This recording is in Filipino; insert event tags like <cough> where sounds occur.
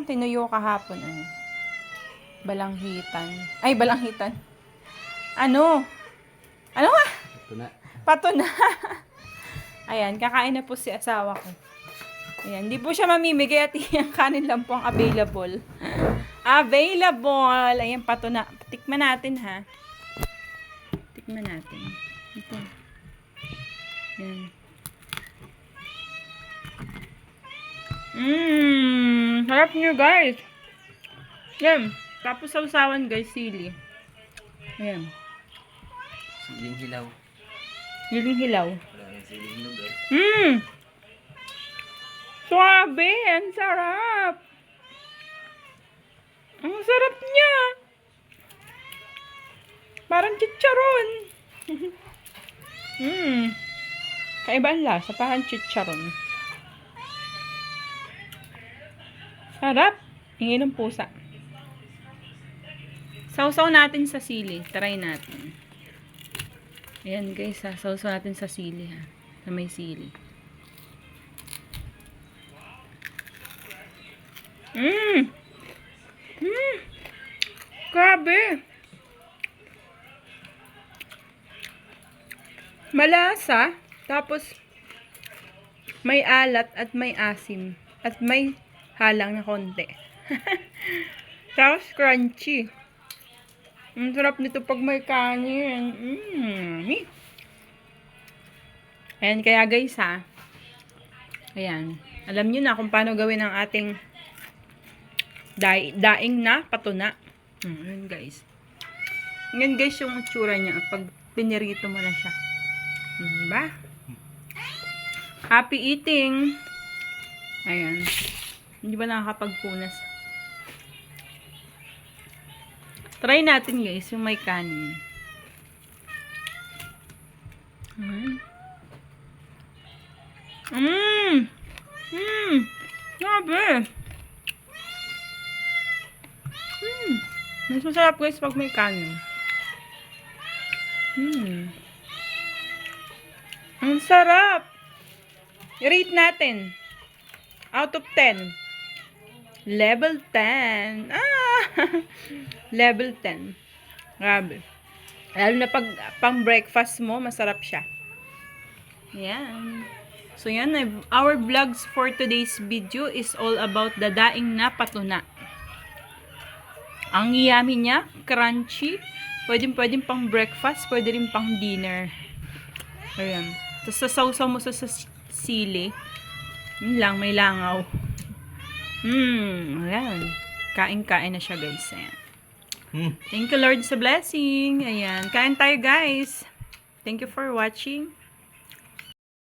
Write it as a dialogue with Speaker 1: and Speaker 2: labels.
Speaker 1: akong tinuyo kahapon. Ano? Balanghitan. Ay, balanghitan. Ano? Ano nga?
Speaker 2: Ito na.
Speaker 1: Pato na. <laughs> Ayan, kakain na po si asawa ko. Ayan, di po siya mamimigay at yung kanin lang po ang available. <laughs> available! Ayan, pato na. Tikman natin ha. Tikman natin. Ito. Ayan. Mmm, sarap nyo guys. Yan. Tapos sausawan guys, sili. Ayan.
Speaker 2: Siling hilaw. Siling hilaw guys.
Speaker 1: Mmm! Suabe! Ang sarap! Ang sarap niya! Parang chicharon! Mmm! <laughs> Kaiba ang lasa, parang chicharon. Sarap! Hingi ng pusa. Sausaw natin sa sili. Try natin. Ayan guys ha, sausaw natin sa sili ha. Sa may sili. Mmm! Mmm! Grabe! Malasa, tapos may alat at may asim at may halang na konti. <laughs> tapos crunchy. Ang sarap nito pag may kanin. Mmm. Ayan, kaya guys ha. Ayan. Alam nyo na kung paano gawin ang ating dai daing na patuna. Hmm, ayan guys. Ngayon guys yung itsura niya pag pinirito mo na siya. Hmm, diba? Happy eating! Ayan. Hindi ba nakakapagpunas? Try natin guys yung may kanin. Mmm! Mmm! Grabe! Mmm! Mas masarap guys pag may kanin. Mmm! Ang sarap! I-rate natin. Out of 10. Level 10. Ah! <laughs> Level 10. Grabe. Lalo na pag pang breakfast mo, masarap siya. Yan. So yan, eh, our vlogs for today's video is all about the daing na patuna. Ang yummy niya, crunchy. Pwede pwede pang breakfast, pwede rin pang dinner. Ayan. Tapos sasawsaw mo sa sili. Yun lang, may langaw. Hmm, ayan. Kain-kain na siya guys. Ayan.
Speaker 2: Hmm.
Speaker 1: Thank you Lord sa blessing. Ayan. Kain tayo guys. Thank you for watching.